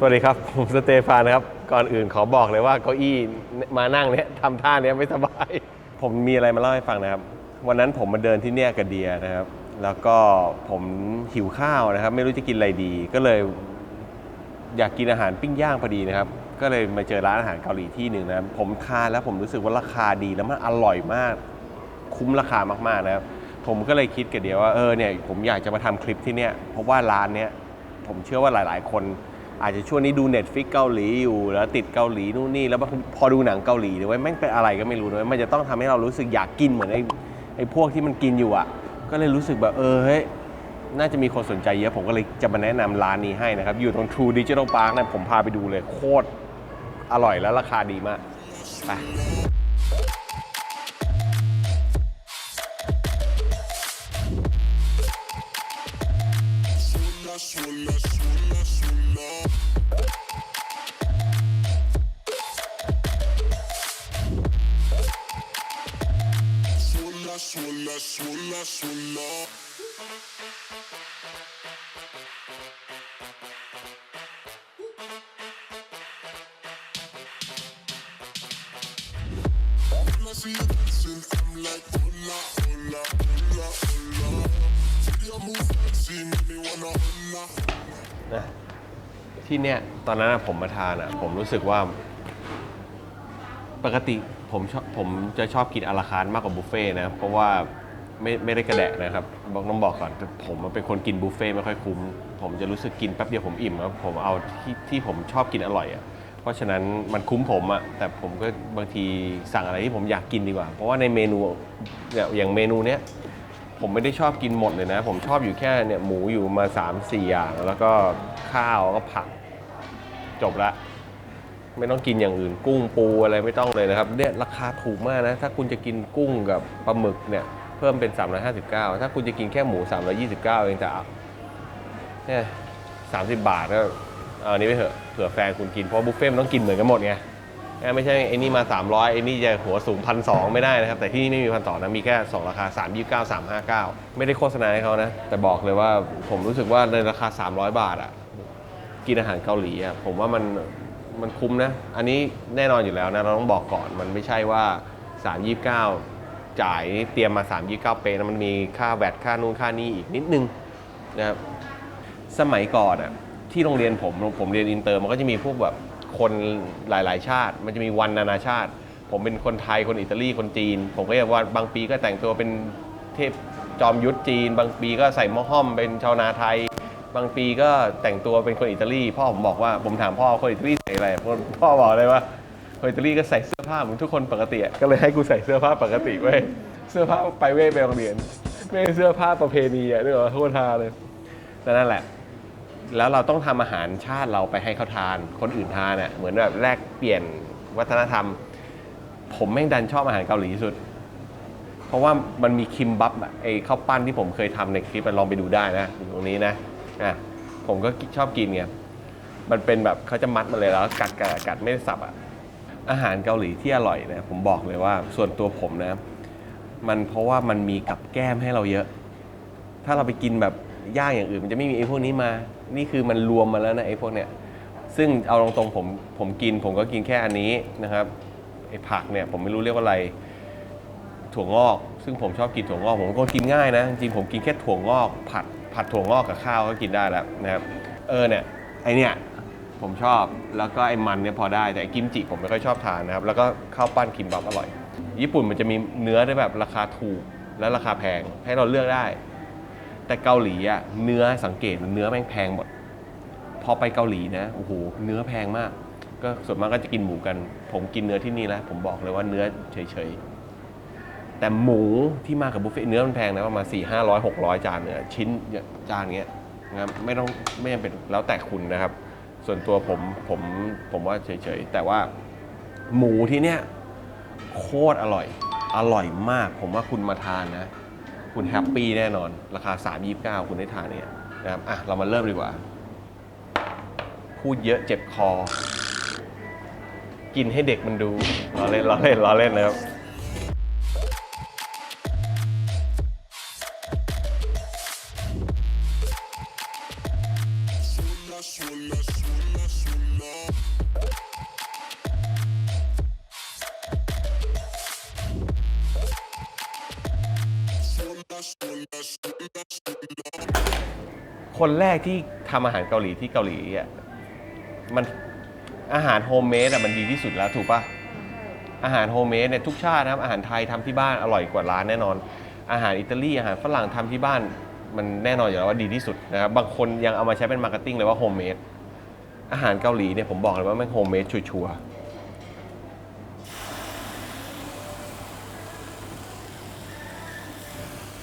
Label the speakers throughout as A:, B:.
A: สวัสดีครับ ผมสเตฟานนะครับ ก่อนอื่นขอบอกเลยว่าเก้าอี้มานั่งเนี้ยทำท่าเนี้ยไม่สบาย ผมมีอะไรมาเล่าให้ฟังนะครับ วันนั้นผมมาเดินที่เนี่ยกับเดียนะครับ แล้วก็ผมหิวข้าวนะครับ ไม่รู้จะกินอะไรดี ก็เลยอยากกินอาหารปิ้งย่างพอดีนะครับ ก็เลยมาเจอร้านอาหารเกาหลีที่หนึ่งนะครับ ผมทานแล้วผมรู้สึกว่าราคาดีแล้วมันอร่อยมาก คุ้มราคามากๆนะครับ ผมก็เลยคิดกับเดียวว่าเออเนี่ยผมอยากจะมาทำคลิปที่เนี่ยเพราะว่าร้านเนี้ยผมเชื่อว่าหลาย ๆ คน อาจจะช่วงนี้ดู Netflix เกาหลีอยู่แล้วติดเกาหลีนู่นนี่แล้วพอดูหนังเกาหลีเนี่ยเว้แม่งเป็นอะไรก็ไม่รู้นะมันจะต้องทำให้เรารู้สึกอยากกินเหมือนไอ้ไอ้พวกที่มันกินอยู่อะ ก็เลยรู้สึกแบบเออเฮ้ยน่าจะมีคนสนใจเยอะผมก็เลยจะมาแนะนำร้านนี้ให้นะครับ อยู่ตรง True Digital Park นะผมพาไปดูเลยโคตรอร่อยและราคาดีมากไป นะที่เนี่ยตอนนั้นผมมาทานอะ ผมรู้สึกว่า ปกติผมชอบผมจะชอบกินอาราคาร์ทมากกว่าบุฟเฟ่ต์นะ เพราะว่าไม่ไม่ได้กระแดะนะครับบอกต้องบอกก่อนผมเป็นคนกินบุฟเฟ่ต์ไม่ค่อยคุ้ม ผมจะรู้สึกกินแป๊บเดียวผมอิ่มครับผมเอาที่ที่ผมชอบกินอร่อยอะเพราะฉะนั้นมันคุ้มผมอะแต่ผมก็บางทีสั่งอะไรที่ผมอยากกินดีกว่า เพราะว่าในเมนูเนี่ยอย่างเมนูเนี้ย ผมไม่ได้ชอบกินหมดเลยนะ ผมชอบอยู่แค่เนี่ยหมูอยู่มา 3 4 อย่าง แล้วก็ข้าวแล้วก็ผัก จบละ ไม่ต้องกินอย่างอื่น กุ้งปูอะไรไม่ต้องเลยนะครับเนี่ยราคาถูกมากนะ ถ้าคุณจะกินกุ้งกับปลาหมึกเนี่ย เพิ่มเป็น 359 ถ้าคุณจะกินแค่หมู 329 เองแต่เนี่ย30 บาทก็เอาอันนี้ไปเถอะเผื่อแฟนคุณกินเพราะบุฟเฟ่ต์มันต้องกินเหมือนกันหมดไง ไม่ใช่ไอ้นี่มา 300ไอ้นี่จะหัวสูงพันสไม่ได้นะครับ แต่ที่นี่ไม่มีพันสองนะมีแค่ 2 ราคา 3 29 3 59 ไม่ได้โฆษณาให้เขานะ แต่บอกเลยว่าผมรู้สึกว่าในราคา 300 บาทอะกินอาหารเกาหลีอะผมว่ามันมันคุ้มนะ อันนี้แน่นอนอยู่แล้วนะ เราต้องบอกก่อนมันไม่ใช่ว่า 329 จ่ายนี่เตรียมมา 329 เปนะมันมีค่าแวดค่านู่นค่านี่อีกนิดนึงนะครับสมัยก่อนอะที่โรงเรียนผมผมเรียนอินเตอร์มันก็จะมีพวกแบบ คนหลาย ๆ ชาติ มันจะมีวันนานาชาติ ผมเป็นคนไทยคนอิตาลีคนจีน ผมก็จะว่าบางปีก็แต่งตัวเป็นเทพจอมยุทธจีน บางปีก็ใส่หม้อห้อมเป็นชาวนาไทย บางปีก็แต่งตัวเป็นคนอิตาลีพ่อผมบอกว่าผมถามพ่อคนอิตาลีใส่อะไรพ่อบอกเลยว่าคนอิตาลีก็ใส่เสื้อผ้าเหมือนทุกคนปกติก็เลยให้กูใส่เสื้อผ้าปกติเว้ยเสื้อผ้าไปเว้ยไปโรงเรียนไม่เสื้อผ้าประเพณีอะนึกออกโคตรฮาเลยแต่นั่นแหละ แล้วเราต้องทำอาหารชาติเราไปให้เขาทาน คนอื่นทานอะเหมือนแบบแลกเปลี่ยนวัฒนธรรม ผมแม่งดันชอบอาหารเกาหลีที่สุด เพราะว่ามันมีคิมบับไอ้ข้าวปั้นที่ผมเคยทำในคลิปลองไปดูได้นะอยู่ตรงนี้นะอะผมก็ชอบกินไงมันเป็นแบบเขาจะมัดมาเลยแล้วกัดกัดกัดไม่ได้สับอะอาหารเกาหลีที่อร่อยนะผมบอกเลยว่าส่วนตัวผมนะ มันเพราะว่ามันมีกับแก้มให้เราเยอะ ถ้าเราไปกินแบบ ย่างอย่างอื่นมันจะไม่มีไอ้พวกนี้มา นี่คือมันรวมมาแล้วนะไอ้พวกเนี้ยซึ่งเอาตรงๆผมผมกิน ผมก็กินแค่อันนี้นะครับไอ้ผักเนี่ยผมไม่รู้เรียกว่าอะไร ถั่วงอก ซึ่งผมชอบกินถั่วงอก ผมก็กินง่ายนะ จริงผมกินแค่ถั่วงอก ผัดผัดถั่วงอกกับข้าวก็กินได้แล้วนะครับเออเนี่ยไอเนี่ยผมชอบแล้วก็ไอ้มันเนี่ยพอได้แต่ไอ้กิมจิผมไม่ค่อยชอบทานนะครับ แล้วก็ข้าวปั้นคิมบับอร่อย ญี่ปุ่นมันจะมีเนื้อได้แบบราคาถูกและราคาแพงให้เราเลือกได้ แต่เกาหลีอะเนื้อสังเกตเนื้อแม่งแพงหมด พอไปเกาหลีนะโอ้โหเนื้อแพงมาก ก็ส่วนมากก็จะกินหมูกัน ผมกินเนื้อที่นี่แล้วผมบอกเลยว่าเนื้อเฉยๆ แต่หมูที่มากับบุฟเฟ่เนื้อมันแพงนะประมาณสี่ห้าร้อยหกร้อยจานเนี่ยชิ้นจานเงี้ยนะไม่ต้องไม่จำเป็นแล้วแต่คุณนะครับ ส่วนตัวผมผมผมว่าเฉยๆ แต่ว่าหมูที่เนี้ยโคตรอร่อย อร่อยมาก ผมว่าคุณมาทานนะ คุณแฮปปี้แน่นอน ราคา 3 29 คุณได้ทานเนี่ยนะครับอะเรามาเริ่มดีกว่า พูดเยอะเจ็บคอ กินให้เด็กมันดูล้อเล่นล้อเล่นล้อเล่นนะครับ คนแรกที่ทำอาหารเกาหลีที่เกาหลีอะมันอาหารโฮมเมดอะมันดีที่สุดแล้วถูกปะอาหารโฮมเมดเนี่ยทุกชาตินะครับอาหารไทยทำที่บ้านอร่อยกว่าร้านแน่นอน อาหารอิตาลีอาหารฝรั่งทำที่บ้านมันแน่นอนอยู่แล้วว่าดีที่สุดนะครับบางคนยังเอามาใช้เป็นมาร์เก็ตติ้งเลยว่าโฮมเมดอาหารเกาหลีเนี่ยผมบอกเลยว่าแม่งโฮมเมดชัวร์ๆ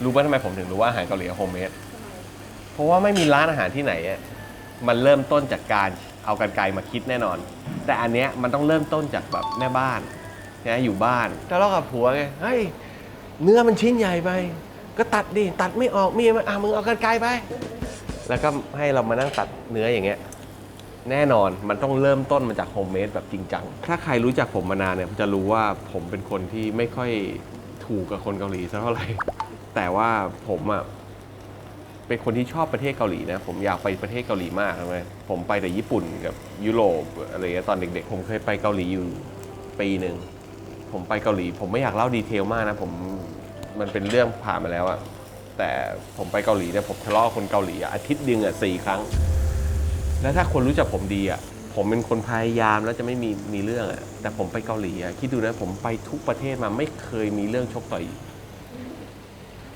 A: รู้ป่ะทำไมผมถึงรู้ว่าอาหารเกาหลีโฮมเมด เพราะว่าไม่มีร้านอาหารที่ไหนอะมันเริ่มต้นจากการเอากันไกลมาคิดแน่นอน แต่อันเนี้ยมันต้องเริ่มต้นจากแบบแม่บ้านนะอยู่บ้านทะเลาะกับผัวไงเฮ้ยเนื้อมันชิ้นใหญ่ไปก็ตัดดิตัดไม่ออกมียมันอะมึงเอากันไกลไป แล้วก็ให้เรามานั่งตัดเนื้ออย่างเงี้ยแน่นอนมันต้องเริ่มต้นมาจากโฮมเมดแบบจริงจัง ถ้าใครรู้จักผมมานานเนี่ยจะรู้ว่าผมเป็นคนที่ไม่ค่อยถูกกับคนเกาหลีสักเท่าไหร่ แต่ว่าผมอะ เป็นคนที่ชอบประเทศเกาหลีนะ ผมอยากไปประเทศเกาหลีมากเลยผมไปแต่ญี่ปุ่นกับยุโรปอะไรเงี้ยตอนเด็ก ๆ ผมเคยไปเกาหลีอยู่ปีหนึ่งผมไปเกาหลี ผมไม่อยากเล่าดีเทลมากนะผมมันเป็นเรื่องผ่านมาแล้วอะแต่ผมไปเกาหลีเนี่ยผมทะเลาะคนเกาหลีอะอาทิตย์หนึ่งอะสี่ครั้ง แล้วถ้าคนรู้จักผมดีอะผมเป็นคนพยายามแล้วจะไม่มีมีเรื่องอะแต่ผมไปเกาหลีอะคิดดูนะผมไปทุกประเทศมาไม่เคยมีเรื่องชกต่อย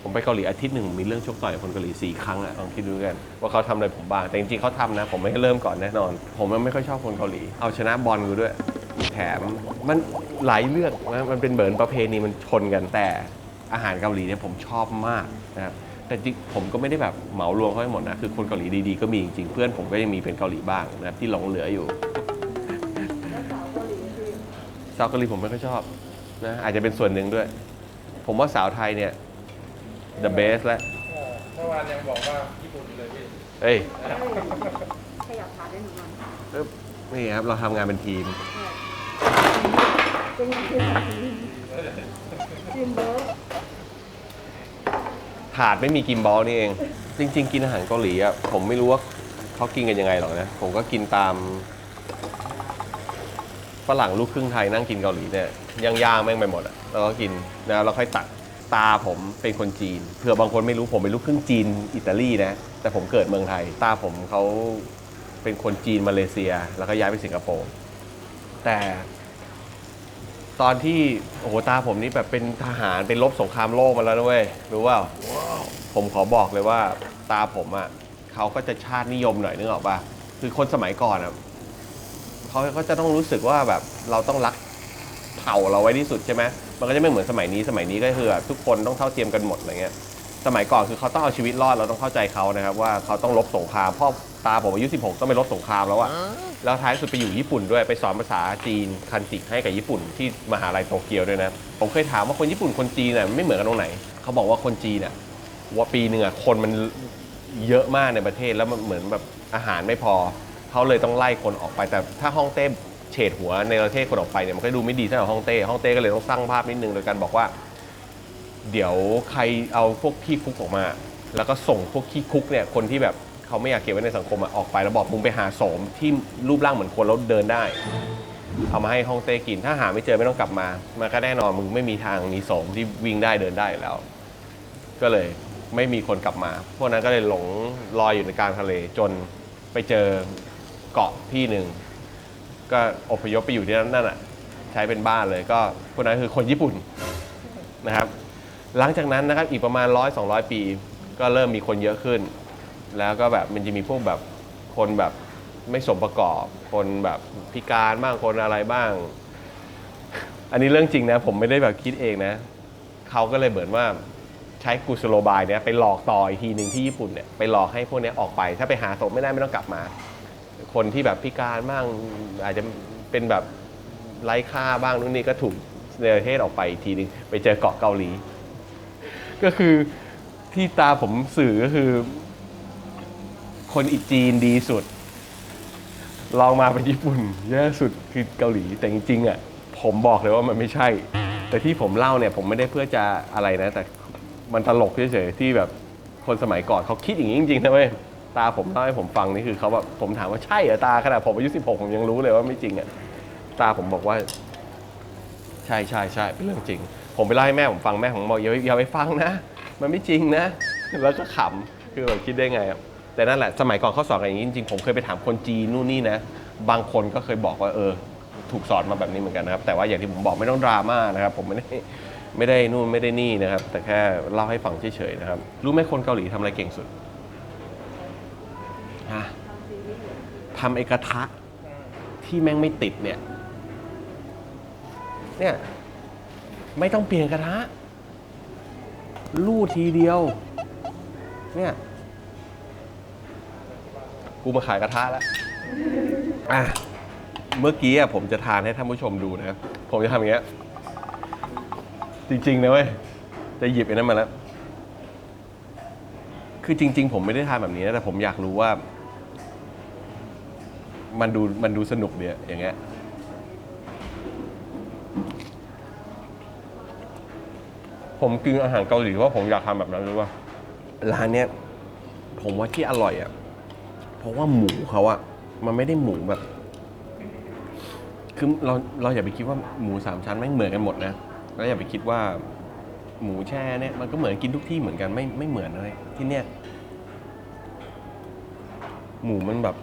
A: ผมไปเกาหลีอาทิตย์หนึ่งมีเรื่องชกต่อยกับคนเกาหลีสี่ครั้งอะลองคิดดูกันว่าเขาทำอะไรผมบ้างแต่จริงๆเขาทำนะ ผมไม่ให้เริ่มก่อนแน่นอน ผมมันไม่ค่อยชอบคนเกาหลี เอาชนะบอลกูด้วย แถมมันหลายเรื่องนะมันเป็นเหมือนประเพณีมันชนกันแต่อาหารเกาหลีเนี่ยผมชอบมากนะครับแต่จริงผมก็ไม่ได้แบบเหมารวมเขาให้หมดนะคือคนเกาหลีดีๆก็มีจริงๆเพื่อนผมก็ยังมีเป็นเกาหลีบ้างนะครับที่หลงเหลืออยู่สาวเกาหลีผมไม่ค่อยชอบนะอาจจะเป็นส่วนหนึ่งด้วย ผมว่าสาวไทยเนี่ย the best แล้ว
B: เมื่อวานยังบอกว่าญี่ปุ่นเลยพี่
A: เอ้ย
C: ขยับขาได้หนึ่งวัน
A: ปึ๊บนี่ครับ เราทำงานเป็นทีม
C: เป็นไงคือแบบนี้ทีมเบิร์ด
A: ถาดไม่มีกิมบอลนี่เอง จริง ๆ กินอาหารเกาหลีอะ ผมไม่รู้ว่าเขากินกันยังไงหรอกนะ ผมก็กินตามฝรั่งลูกครึ่งไทยนั่งกินเกาหลีเนี่ยย่างๆแม่งไปหมดอะแล้วก็กินแล้วเราค่อยตัก ตาผมเป็นคนจีนเผื่อบางคนไม่รู้ผมเป็นลูกครึ่งจีนอิตาลีนะแต่ผมเกิดเมืองไทย ตาผมเขาเป็นคนจีนมาเลเซีย แล้วก็ย้ายไปสิงคโปร์แต่ ตอนที่โอ้โหตาผมนี่แบบเป็นทหารเป็นรบสงครามโลกมาแล้วนะเว้ยรู้ว่าผมขอบอกเลยว่าตาผมอะเขาก็จะชาตินิยมหน่อยนึกออกป่ะคือคนสมัยก่อนอะเขาก็จะต้องรู้สึกว่าแบบเราต้องรักเผ่าเราไว้ที่สุดใช่ไหม มันก็จะไม่เหมือนสมัยนี้สมัยนี้ก็คือแบบทุกคนต้องเท่าเทียมกันหมดอะไรเงี้ยสมัยก่อนคือเขาต้องเอาชีวิตรอดเราต้องเข้าใจเขานะครับว่าเขาต้องรบสงครามพ่อตาผมอายุ 16 ต้องไปรบสงครามแล้วอะแล้วท้ายสุดไปอยู่ญี่ปุ่นด้วยไปสอนภาษาจีนคันจิให้กับญี่ปุ่นที่มหาลัยโตเกียวด้วยนะ ผมเคยถามว่าคนญี่ปุ่นคนจีนน่ะไม่เหมือนกันตรงไหน เขาบอกว่าคนจีนน่ะว่าปีหนึ่งอะคนมันเยอะมากในประเทศแล้วมันเหมือนแบบอาหารไม่พอ เขาเลยต้องไล่คนออกไปแต่ถ้าฮ่องเต้ เฉดหัวในประเทศคนออกไปเนี่ยมันก็ดูไม่ดีเท่ากับฮ่องเต้ฮ่องเต้ก็เลยต้องสร้างภาพนิดนึงโดยการบอกว่า เดี๋ยวใครเอาพวกขี้คุกออกมา แล้วก็ส่งพวกขี้คุกเนี่ยคนที่แบบเขาไม่อยากเก็บไว้ในสังคมอะออกไปแล้วบอกมึงไปหาโสมที่รูปร่างเหมือนคนแล้วเดินได้ เอามาให้ฮ่องเต้กิน ถ้าหาไม่เจอไม่ต้องกลับมามันก็แน่นอนมึงไม่มีทางมีโสมที่วิ่งได้เดินได้แล้ว ก็เลยไม่มีคนกลับมา พวกนั้นก็เลยหลงลอยอยู่ในกลางทะเลจนไปเจอเกาะที่หนึ่ง ก็อพยพไปอยู่ที่นั่นนั่นอะใช้เป็นบ้านเลยก็พวกนั้นคือคนญี่ปุ่นนะครับ หลังจากนั้นนะครับอีกประมาณร้อยสองร้อยปี ก็เริ่มมีคนเยอะขึ้น แล้วก็แบบมันจะมีพวกแบบคนแบบไม่สมประกอบ คนแบบพิการบ้างคนอะไรบ้าง อันนี้เรื่องจริงนะ ผมไม่ได้แบบคิดเองนะเขาก็เลยเหมือนว่าใช้กุศโลบายเนี่ยไปหลอกต่ออีกทีหนึ่งที่ญี่ปุ่นเนี่ยไปหลอกให้พวกนี้ออกไป ถ้าไปหาศพไม่ได้ไม่ต้องกลับมา คนที่แบบพิการบ้างอาจจะเป็นแบบไร้ค่าบ้างนู่นนี่ก็ถูกเนรเทศออกไปอีกทีหนึงไปเจอเกาะเกาหลี ก็คือที่ตาผมสื่อก็คือ คนอีจีนดีสุด ลองมาเป็นญี่ปุ่นแย่สุดคือเกาหลีแต่จริงๆอะผมบอกเลยว่ามันไม่ใช่ แต่ที่ผมเล่าเนี่ยผมไม่ได้เพื่อจะอะไรนะ แต่มันตลกเฉยๆที่แบบคนสมัยก่อนเขาคิดอย่างนี้จริงๆนะเว้ย ตาผมเล่าให้ผมฟังนี่คือเขาแบบผมถามว่าใช่เหรอตาขนาดผมอายุ16ผมยังรู้เลยว่าไม่จริงอะตาผมบอกว่า ใช่ใช่ใช่เป็นเรื่องจริง ผมไปเล่าให้แม่ผมฟังแม่ผมบอกอย่าอย่าไปฟังนะมันไม่จริงนะ แล้วก็ขำคือแบบคิดได้ไงอะแต่นั่นแหละสมัยก่อนเขาสอนกันอย่างนี้จริงๆผมเคยไปถามคนจีนนู่นนี่นะบางคนก็เคยบอกว่าเออ ถูกสอนมาแบบนี้เหมือนกันนะครับ แต่ว่าอย่างที่ผมบอกไม่ต้องดราม่านะครับ ผมไม่ได้ไม่ได้นู่นไม่ได้นี่นะครับ แต่แค่เล่าให้ฟังเฉยๆนะครับ รู้ไหมคนเกาหลีทำอะไรเก่งสุด ฮะทำไอกระทะที่แม่งไม่ติดเนี่ย เนี่ย ไม่ต้องเปลี่ยนกระทะลู่ทีเดียว เนี่ย กูมาขายกระทะแล้วอะเมื่อกี้อะผมจะทานให้ท่านผู้ชมดูนะ ผมจะทำอย่างเงี้ย จริงๆนะเว้ย จะหยิบไอ้นั้นมาแล้ว คือจริง ๆ ผมไม่ได้ทานแบบนี้นะแต่ผมอยากรู้ว่า มันดูมันดูสนุกเดียอย่างเงี้ยผมกินอาหารเกาหลีเพราะผมอยากทำแบบนั้นรู้ป่ะร้านเนี้ยผมว่าที่อร่อยอะเพราะว่าหมูเขาอะมันไม่ได้หมูแบบ คือเราเราอย่าไปคิดว่าหมูสามชั้นไม่เหมือนกันหมดนะแล้วอย่าไปคิดว่า หมูแช่เนี่ยมันก็เหมือนกินทุกที่เหมือนกันไม่ไม่เหมือนเลยที่เนี่ยหมูมันแบบ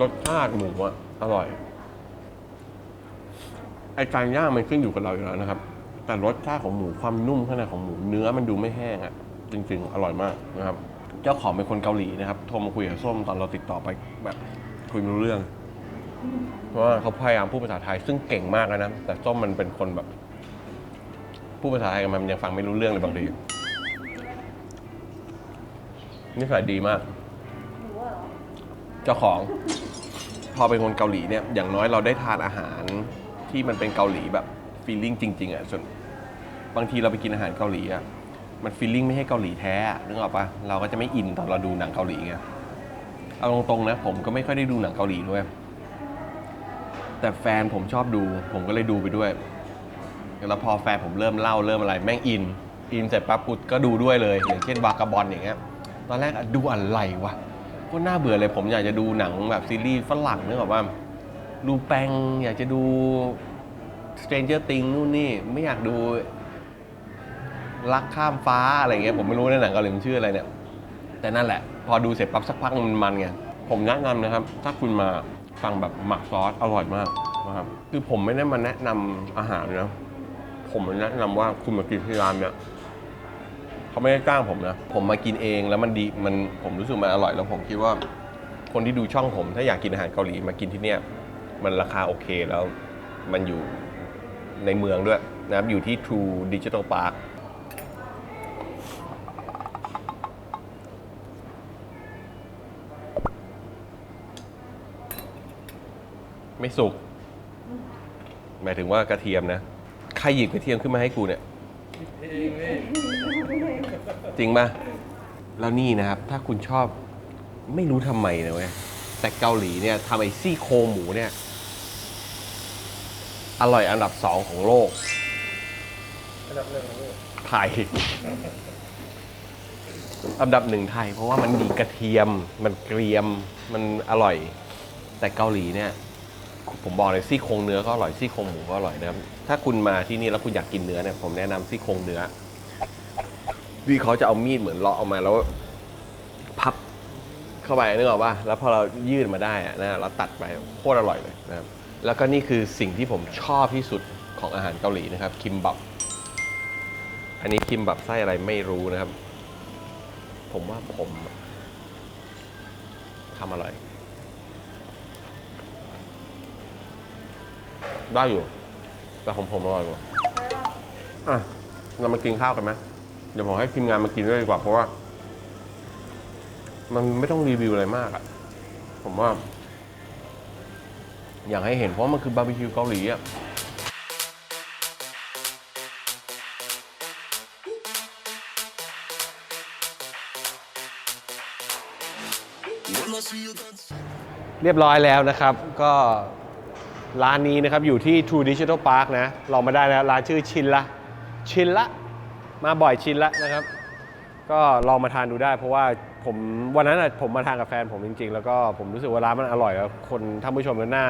A: รสชาติหมูอะอร่อย ไอการย่างมันขึ้นอยู่กับเราอยู่แล้วนะครับ แต่รสชาติของหมูความนุ่มข้างในของหมูเนื้อมันดูไม่แห้งอะจริง ๆ อร่อยมากนะครับ เจ้าของเป็นคนเกาหลีนะครับ โทรมาคุยกับส้มตอนเราติดต่อไปแบบคุยไม่รู้เรื่อง เพราะว่าเขาพยายามพูดภาษาไทยซึ่งเก่งมากแล้วนะ แต่ส้มมันเป็นคนแบบพูดภาษาไทยกันมันยังฟังไม่รู้เรื่องเลยบางทีนิสัยดีมาก
C: เจ้า
A: ของ พอเป็นคนเกาหลีเนี่ยอย่างน้อยเราได้ทานอาหารที่มันเป็นเกาหลีแบบฟีลลิ่งจริง ๆอะส่วนบางทีเราไปกินอาหารเกาหลีอะมันฟีลลิ่งไม่ใช่เกาหลีแท้นึกออกปะเราก็จะไม่อินตอนเราดูหนังเกาหลีไงเอาตรงๆนะผมก็ไม่ค่อยได้ดูหนังเกาหลีด้วย แต่แฟนผมชอบดู ผมก็เลยดูไปด้วยแล้วพอแฟนผมเริ่มเล่าเริ่มอะไรแม่งอิน อินเสร็จปั๊บกูก็ดูด้วยเลย อย่างเช่นวากาบอลอย่างเงี้ยตอนแรกดูอะไรวะ ก็น่าเบื่อเลยผมอยากจะดูหนังแบบซีรีส์ฝรั่งนึกออกว่าดูแปงอยากจะดู Stranger Things นู่นนี่ไม่อยากดูรักข้ามฟ้าอะไรเงี้ยผมไม่รู้ในหนังเกาหลีมันชื่ออะไรเนี่ย แต่นั่นแหละ พอดูเสร็จปั๊บสักพักมันมันไงผมแนะนำนะครับ ถ้าคุณมาสั่งแบบหมักซอสอร่อยมากนะครับคือผมไม่ได้มาแนะนำอาหารนะผมมาแนะนำว่าคุณมากินที่ร้านเนี่ย เขาไม่ได้จ้างผมนะ ผมมากินเองแล้วมันดีมันผมรู้สึกมันอร่อยแล้วผมคิดว่า คนที่ดูช่องผม ถ้าอยากกินอาหารเกาหลีมากินที่เนี่ย มันราคาโอเคแล้วมันอยู่ในเมืองด้วยนะครับอยู่ที่ True Digital Park ไม่สุก หมายถึงว่ากระเทียมนะ ใครหยิบกระเทียมขึ้นมาให้กูเนี่ย จริงป่ะแล้วนี่นะครับ ถ้าคุณชอบไม่รู้ทำไมนะเว้ยแต่เกาหลีเนี่ยทำไอ้ซี่โครงหมูเนี่ย อร่อยอันดับสองของโลก
B: อันดับหนึ่งของลูก
A: ไทย อันดับหนึ่งไทย เพราะว่ามันมีกระเทียม มันเกรียม มันอร่อย แต่เกาหลีเนี่ย ผมบอกเลยซี่โครงเนื้อก็อร่อยซี่โครงหมูก็อร่อยนะครับถ้าคุณมาที่นี่แล้วคุณอยากกินเนื้อเนี่ยผมแนะนำซี่โครงเนื้อที่เขาจะเอามีดเหมือนเลาะออกมาแล้ว พับเข้าไปนึกออกป่ะแล้วพอเรายืดมาได้อะนะเราตัดไปโคตรอร่อยเลยนะครับแล้วก็นี่คือสิ่งที่ผมชอบที่สุดของอาหารเกาหลีนะครับ คิมบับ อันนี้คิมบับไส้อะไรไม่รู้นะครับ ผมว่าผมทำอร่อย ได้อยู่ แต่ของผมอร่อยกว่าอะเรามากินข้าวกันไหมเดี๋ยวผมให้ทีมงานมากินด้วยดีกว่า เพราะว่า มันไม่ต้องรีวิวอะไรมากอะผมว่า อยากให้เห็นเพราะมันคือบาร์บีคิวเกาหลีอะเรียบร้อยแล้วนะครับก็ ร้านนี้นะครับอยู่ที่ True Digital Park นะลองมาได้นะร้านชื่อชินละชินละ มาบ่อยชินละนะครับ ก็ลองมาทานดูได้ เพราะว่าผมวันนั้นผมมาทานกับแฟนผมจริง ๆ แล้วก็ผมรู้สึกว่าร้านมันอร่อยแล้วคนท่านผู้ชมก็น่า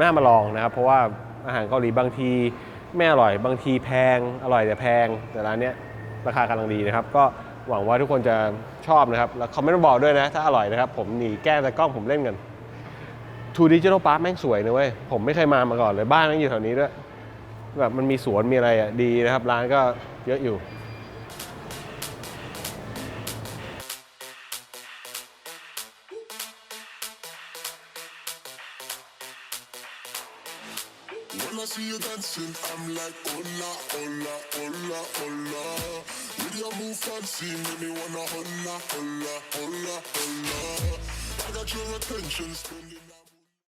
A: น่ามาลองนะครับ เพราะว่าอาหารเกาหลีบางทีไม่อร่อย บางทีแพงอร่อยแต่แพง แต่ร้านเนี้ยราคากำลังดีนะครับ ก็หวังว่าทุกคนจะชอบนะครับแล้วเขาไม่ต้องบอกด้วยนะ ถ้าอร่อยนะครับ ผมหนีแก้แต่กล้องผมเล่นกัน ทูดิจิทัลพาร์คแม่งสวยนะเว้ย ผมไม่เคยมามาก่อนเลย บ้านแม่งอยู่แถวนี้ด้วย แบบมันมีสวนมีอะไรอะ ดีนะครับ ร้านก็เยอะอยู่
D: I got your attention spending